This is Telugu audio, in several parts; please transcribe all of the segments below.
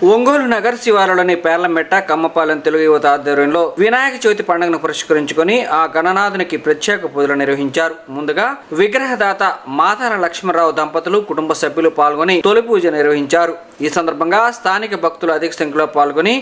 ఒంగోలు నగర శివారులోని పేర్లమెట్ట కమ్మపాలెం తెలుగు యువత ఆధ్వర్యంలో వినాయక చవితి పండుగను పురస్కరించుకుని ఆ గణనాథునికి ప్రత్యేక పూజలు నిర్వహించారు. ముందుగా విగ్రహదాత మాతాల లక్ష్మణరావు దంపతులు కుటుంబ సభ్యులు పాల్గొని తొలి పూజ నిర్వహించారు. ఈ సందర్భంగా స్థానిక భక్తులు అధిక సంఖ్యలో పాల్గొని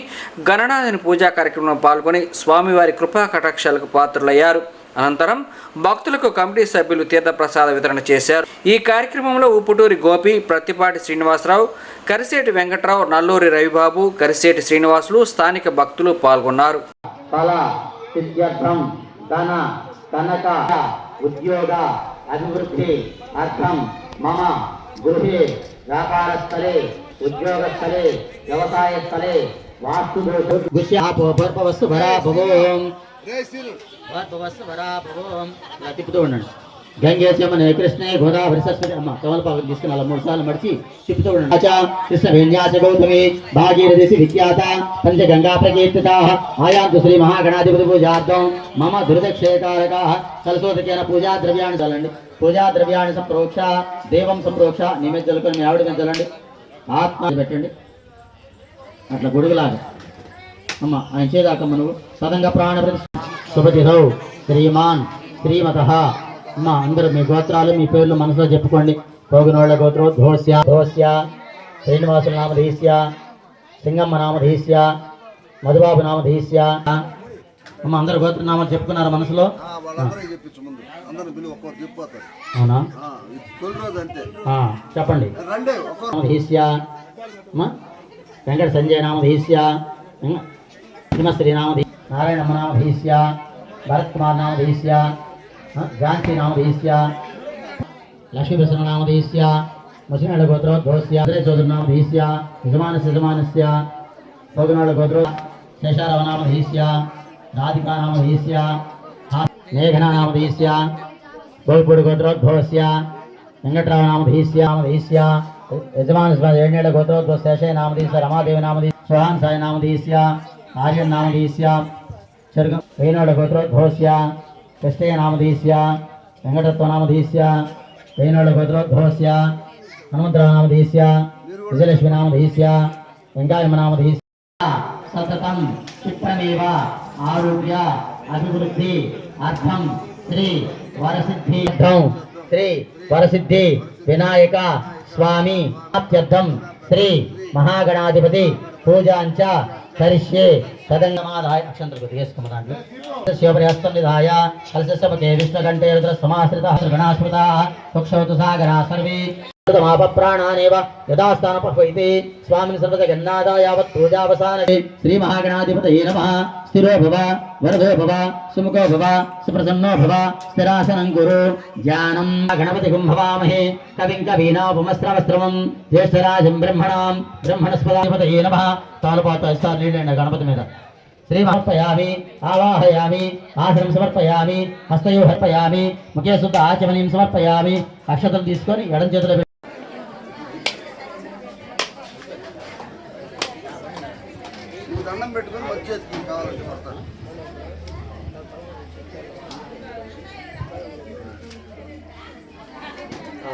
గణనాథుని పూజా కార్యక్రమంలో పాల్గొని స్వామివారి కృపా కటాక్షాలకు పాత్రులయ్యారు. అనంతరం భక్తులకు కమిటీ సభ్యులు తీర్థప్రసాద వితరణ చేశారు. ఈ కార్యక్రమంలో ఉప్పుటూరి గోపి ప్రత్తిపాటి శ్రీనివాసరావు కరిసేటి వెంకట్రావు నల్లూరి రవిబాబు కరిసేటి శ్రీనివాసులు స్థానిక భక్తులు పాల్గొన్నారు. ఫల సిద్ధ్యర్థం ధన కనక ఉద్యోగ అభివృద్ధి అర్థం మమ గృహే వ్యాపారస్థలే ఉద్యోగస్థలే వ్యవసాయస్థలే వాస్తు తిప్పుతూ ఉండండి. గంగే కృష్ణే గోదావరి సరస్వతి అమ్మ కమలపాకు తీసుకుని అలా మూడు సార్లు మడిచి తిప్పుతూ ఉండండి. అచా కృష్ణ విన్యాస గౌతమి భాగీరథి విఖ్యాత పంచ గంగా ప్రకీర్తిత. ఆయాంతు శ్రీ మహాగణాధిపతి పూజార్థం. మమ దురదక్షేతారక సరస్వతికైన పూజా ద్రవ్యాన్ని చల్లండి. పూజా ద్రవ్యాన్ని సంప్రోక్ష దేవం సంప్రోక్ష నీ మీద చల్లుకొని మీ ఆవిడ మీద చల్లండి. ఆత్మ పెట్టండి. అట్లా గొడుగులాగా. అమ్మ ఆయన చేదాకమ్మ నువ్వు. సదంగా ప్రాణ శుభతిరౌ శ్రీమాన్ శ్రీమత. అమ్మ అందరూ మీ గోత్రాలు మీ పేర్లు మనసులో చెప్పుకోండి. పోగినోళ్ళ గోత్రం ధోస్య ధోస్య శ్రీనివాసుల నామధీస్య సింగమ్మ నామధీస్య మధుబాబు నామధీస్య అమ్మ అందరు గోత్ర నామాలు చెప్పుకున్నారా మనసులో? అవునా? చెప్పండి. నామధీస్య వెంకట సంజయ నామధీస్య హిమశ్రీ నామధీ నారాయణమ్మ నామధీస్య భరత్ కుమార్ నామధీస్య ఆ, ఝాన్సీ నామధీస్య లక్ష్మీప్రసన్న నామధీస్య ముస్లింల గోత్రోద్భవస్య చౌదరి నామధీస్య యజమానస్య యజమానస్య భోగనాళ గోత్రో శేషారవ నామధీస్య రాధికా నామధీస్య మేఘనా నామధీస్య గోల్పూడి గోత్రోద్భవస్య వెంకట్రావ నామధీస్య నామధీస్య యజమాన ఏడేళ్ళ గోత్రోద్భవ శేషయ నామధీస్య రమాదేవి నామధీస్య సోహాన్ సాయి నామధీస్య ఆర్యన్ నామధీస్య చెరుగ వేణోడ గోత్రోద్భవస్య కృష్ణయ్య నామధీస్య వెంకటత్వ నామధీస్య వేణోడ గోత్రోద్భవస్య హనుమంతరావు నామధీస్య విజయలక్ష్మి నామధీస్య వెంకాయమ్మ నామధీస్య. సతతం క్షిప్రమేవ ఆరోగ్య అభివృద్ధి అర్థం శ్రీ వరసిద్ధి. అర్థం శ్రీ వరసిద్ధి వినాయక స్వామి అత్యర్థం శ్రీ మహాగణాధిపతి పూజాంచ కరిష్యే సదంగమాదాయ అక్షంతలు తీసుకున్న దాంట్లో శివప్రహస్తం నిధాయ కలశపకే విష్ణుకంఠే రుద్ర సమాశ్రిత గణాశ్రుత తుక్షవతు సాగరా సర్వే ప్రాణానేవ యథాస్థాన పహ్వైతే స్వామిని సర్వద గన్నాదా యావత్ పూజావసానే శ్రీ మహాగణాధిపతయే నమః. స్థిరో భవ వరదో భవ సుముఖో భవ సుప్రసన్నో భవ స్థిరాసనం గురు ధ్యానం. గణపతి భవామహే. కవిం కవీనాపమస్రవస్త్రమం జ్యేష్ఠరాజం బ్రహ్మణాం. బ్రహ్మణస్పదాధిపతయే నమ. తాలుపాత ఇస్తారు నీళ్ళండి గణపతి మీద. శ్రీ సమర్పయామి ఆవాహయామి ఆసనం సమర్పయామి హస్తయో హర్పయామి ముఖే శుద్ధ ఆచమనీయం సమర్పయామి అక్షతలు తీసుకొని ఎడం చేతిలో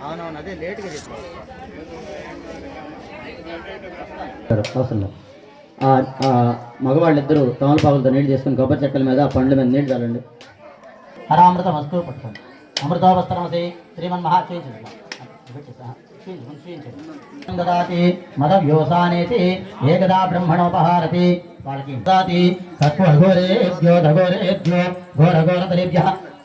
అవునవును అదే లేట్గా ఆ, మగవాళ్ళిద్దరూ తమలపాకులతో నీళ్ళు చేసుకుని కొబ్బరి చెక్కల మీద ఆ పండ్ల మీద నీళ్ళు చల్లండి. హరామృతం వస్తువు పట్టుకోండి అమృతోపస్తరమసి శ్రీమన్ మహా చేయించండి దదాతి మద వ్యోసానేతి ఏకదా బ్రహ్మణోపహారతి. వాళ్ళకి దాతి తత్వఘోరేభ్యో ధఘోరేభ్యో ఘోరఘోరతరేభ్య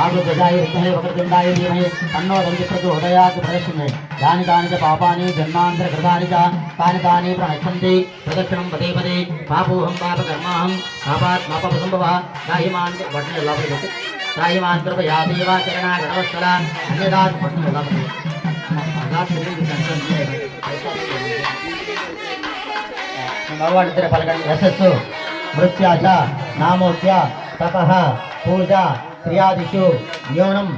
ఆగుజాయ విద్మహే వక్రతుండాయ ధీమహి తన్నో దంతి ప్రచోదయాత్ ప్రదక్షిణే. యాని కాని చ పాపాని జన్మాంతర కృతాని చ తాని తాని ప్రణశ్యంతి. ప్రదక్షిణం పదే పదే. పాపోహం పాప కర్మాహం పాపాత్ పాప సంభవ దాహిమాన్ వడ్డన లోపలికి దాహిమాన్ కృపయా దేవా గణవత్సల అన్యదాత్ పట్టు లోపలికి భగవంతుడి పలకండి యశస్సు. మృత్యాచ నామోక్య తప పూజ கிரியாதிஷு யோனம்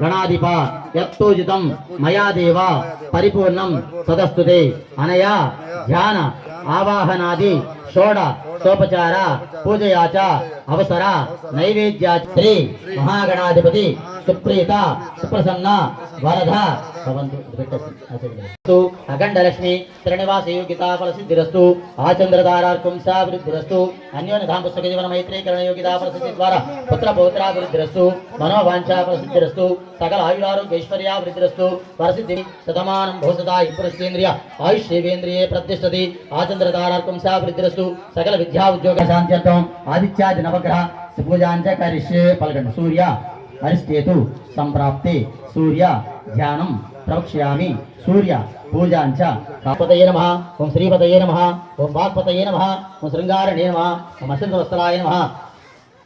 கணாதிபா యత్తోజితం మయా దేవ పరిపూర్ణం సదస్తుతే అనయా ధ్యాన ఆవాహనాది షోడ సోపచార పూజయాచ అవసర నైవేద్యా శ్రీ మహాగణాధిపతి సుప్రీత సుప్రసన్న వరద భవంతు. పెట్టేసి అఖండలక్ష్మి శ్రీనివాసయోగితా ఫలసిద్ధిరస్తు ఆచంద్రధారార్కం సాభివృద్ధిరస్తు అన్యోన్యధాం పుస్తక జీవన మైత్రీకరణ యోగితా ఫలసిద్ధి ద్వారా పుత్ర పౌత్రాభివృద్ధిరస్తు మనోవాంఛా ఫలసిద్ధిరస్తు సకల ఆయురారోగ్యైశ్వర్యాభివృద్ధిరస్తు వరసిద్ధి శతమానం భూసదా పురస్కేంద్రియ ఆయుష్ దేవేంద్రియే ప్రతిష్టతి ఆచంద్రధారార్కం సాభివృద్ధిరస్తు సకల విద్యా ఉద్యోగ శాంత్యర్థం ఆదిత్యాది నవగ్రహ పూజాంచ కరిష్యే పలకండి సూర్య అరిష్టేతు సంప్రాప్తి సూర్య ధ్యానం ప్రవక్ష్యామి సూర్య పూజాంచ కాపతయే నమ ఓం శ్రీపతయే నమ ఓం వాక్పతయే నమ ఓం శృంగారణే నమ ఓం అసంతవస్తరాయ నమ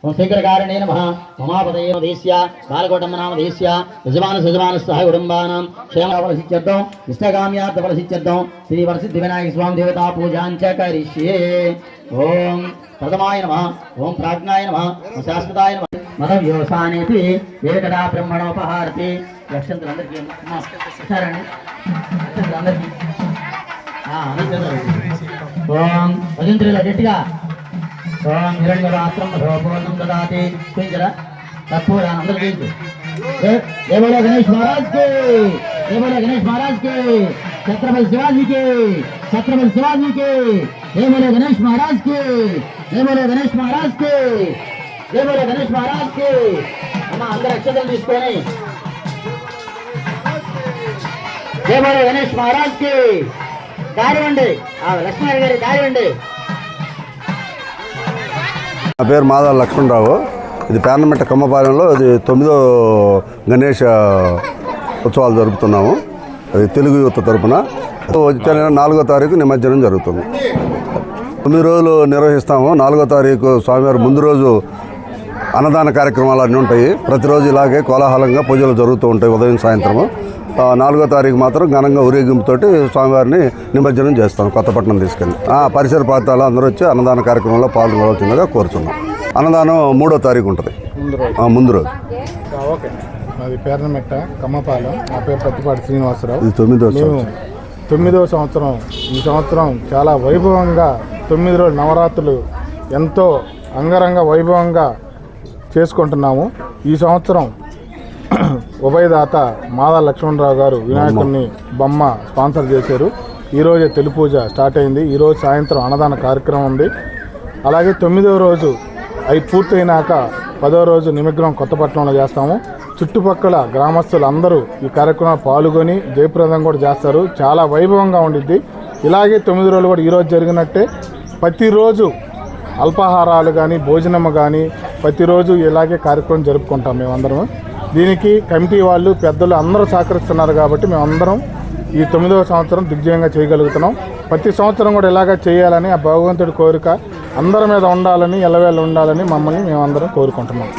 ఓం శీఘ్రకారణే నమ. మమాపదయ దేశ్య. బాలకోటమ్మ నామ దేశ్య. యజమాన సజమాన సహ కుటుంబానం. క్షేమ ఫలసిత్యర్థం ఇష్టకామ్యార్థ ఫలసిత్యర్థం శ్రీ వరసిద్ధి వినాయక స్వామి దేవతా పూజాంచ కరిష్యే. ఓం ప్రథమాయ నమ. ఓం ప్రాజ్ఞాయ నమ. శాశ్వతాయ నమ. మతం యోసానేతి. ఏకదా బ్రహ్మణోపహారతి. లక్షంతులందరికీ అమ్మా, అందరికీ ఓం భజంత్రుల గట్టిగా. ఓం హిరణ్యవాస్త్రం మధోపూర్ణం దాతి చూపించరా తక్కువ అందరూ చూపించు ఏ- గణేష్ మహారాజ్కి ఏ గణేష్ మహారాజ్కి ఛత్రపతి శివాజీ కి ఛత్రపతి శివాజీ కి గణేష్ మహారాజ్కి గణేష్ మహారాజ్కి గణేష్ మహారాజ్కి అమ్మ అందరు అక్షతలు తీసుకొని. ఏ గణేష్ మహారాజ్కి దారి ఆ లక్ష్మణ్ గారి దారి నా పేరు మాధవ లక్ష్మణరావు. ఇది పేర్నమెట్ట కమ్మపాలెంలో ఇది తొమ్మిదో గణేష ఉత్సవాలు జరుపుతున్నాము. అది తెలుగు యువత తరపున. వచ్చే నాలుగో తారీఖు నిమజ్జనం జరుగుతుంది. తొమ్మిది రోజులు నిర్వహిస్తాము. నాలుగో తారీఖు స్వామివారి ముందు రోజు అన్నదాన కార్యక్రమాలు అన్నీ ఉంటాయి. ప్రతిరోజు ఇలాగే కోలాహలంగా పూజలు జరుగుతూ ఉంటాయి ఉదయం సాయంత్రము. నాలుగో తారీఖు మాత్రం ఘనంగా ఊరేగింపుతోటి స్వామివారిని నిమజ్జనం చేస్తాం కొత్తపట్నం తీసుకెళ్ళి. ఆ, పరిసర ప్రాంతాలు అందరూ వచ్చి అన్నదాన కార్యక్రమంలో పాల్గొనవలసిందిగా కోరుచున్నాం. అన్నదానం మూడో తారీఖు ఉంటుంది. ముందు రోజు. ఓకే. మాది పేర్నమెట్ట కమ్మపాలెం. నా పేరు పత్తిపాటి శ్రీనివాసరావు. తొమ్మిదో తొమ్మిదవ సంవత్సరం. ఈ సంవత్సరం చాలా వైభవంగా తొమ్మిది రోజులు నవరాత్రులు ఎంతో అంగరంగ వైభవంగా చేసుకుంటున్నాము. ఈ సంవత్సరం ఉభయదాత మాదా లక్ష్మణరావు గారు వినాయకుడిని బొమ్మ స్పాన్సర్ చేశారు. ఈరోజే తొలి పూజ స్టార్ట్ అయింది. ఈరోజు సాయంత్రం అన్నదాన కార్యక్రమం ఉంది. అలాగే తొమ్మిదవ రోజు అవి పూర్తయినాక పదవ రోజు నిమగ్నం కొత్తపట్నంలో చేస్తాము. చుట్టుపక్కల గ్రామస్తులు అందరూ ఈ కార్యక్రమంలో పాల్గొని జయప్రదం కూడా చేస్తారు. చాలా వైభవంగా ఉండిద్ది. ఇలాగే తొమ్మిది రోజులు కూడా ఈరోజు జరిగినట్టే. ప్రతిరోజు అల్పాహారాలు కానీ భోజనము కానీ ప్రతిరోజు ఇలాగే కార్యక్రమం జరుపుకుంటాం మేమందరం దీనికి కమిటీ వాళ్ళు పెద్దలు అందరూ సహకరిస్తున్నారు కాబట్టి మేమందరం ఈ తొమ్మిదవ సంవత్సరం దిగ్జయంగా చేయగలుగుతున్నాం. ప్రతి సంవత్సరం కూడా ఇలాగా చేయాలని ఆ భగవంతుడి కోరిక అందరి మీద ఉండాలని ఎలవేళ ఉండాలని మమ్మల్ని మేమందరం కోరుకుంటున్నాం.